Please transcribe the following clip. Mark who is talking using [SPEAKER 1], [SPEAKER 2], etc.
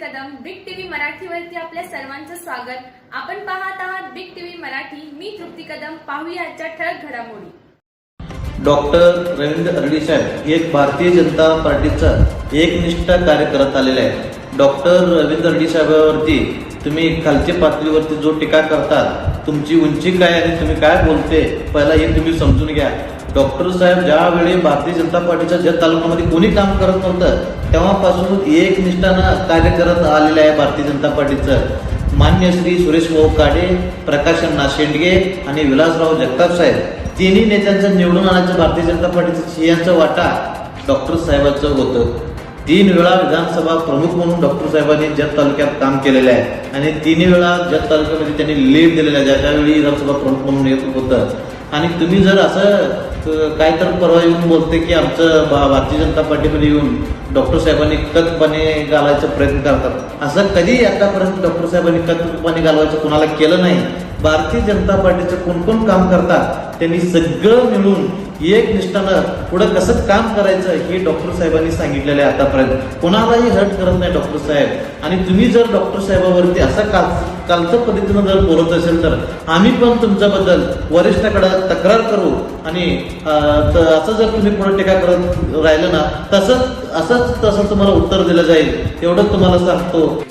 [SPEAKER 1] Kadam big TV मराठीवरती आपल्या सर्वांचं स्वागत. आपण पाहत आहात बिग टीव्ही मराठी. मी तृप्ती कदम. पाहूया आजच्या ठळक घडामोडी.
[SPEAKER 2] डॉक्टर रवींद्र अरडीसाहेब हे भारतीय जनता पार्टीचा एकनिष्ठ कार्य करत आलेले आहेत. डॉक्टर रवींद्र अरडीसाहेबावरती तुम्ही खालच्या पातळीवरती जो टीका करतात तुमची उंची काय आणि तुम्ही काय बोलते पहिला हे तुम्ही समजून घ्या. डॉक्टर साहेब ज्यावेळी भारतीय जनता पार्टीच्या जत तालुक्यामध्ये कोणी काम करत नव्हतं तेव्हापासून एक निष्ठानं कार्य करत आलेलं आहे भारतीय जनता पार्टीचं. मान्य श्री सुरेश भाऊ काडे प्रकाश अण्णा शेंडगे आणि विलासराव जगताप साहेब तिन्ही नेत्यांचं निवडून आणायचं भारतीय जनता पार्टीचं सिंहाचा वाटा डॉक्टर साहेबांचं होतं. तीन वेळा विधानसभा प्रमुख म्हणून डॉक्टर साहेबांनी जत तालुक्यात काम केलेलं आहे आणि तिन्ही वेळा जत तालुक्यामध्ये त्यांनी लीड दिलेलं आहे ज्या त्यावेळी विधानसभा प्रमुख म्हणून येत होतं. आणि तुम्ही जर असं तर काय तर परवा येऊन बोलते की आमचं भा- भारतीय जनता पार्टीमध्ये येऊन डॉक्टर साहेबांनी कथपणे घालायचा प्रयत्न करतात. असं कधी आतापर्यंत डॉक्टर साहेबांनी कथपणे घालवायचं कोणाला केलं नाही. भारतीय जनता पार्टीचं कोण कोण काम करतात त्यांनी सगळं मिळून एक निष्ठानं पुढं कसं काम करायचं हे डॉक्टर साहेबांनी सांगितलेलं आहे आतापर्यंत. कोणालाही हर्ट करत नाही डॉक्टर साहेब. आणि तुम्ही जर डॉक्टर साहेबावरती असं काल कालच्या पद्धतीनं जर बोलत असेल तर आम्ही पण तुमच्याबद्दल वरिष्ठाकडे तक्रार करू आणि असं जर तुम्ही पुढे टीका करत राहिलं ना तसंच असंच तसं तुम्हाला उत्तर दिलं जाईल. एवढंच तुम्हाला सांगतो.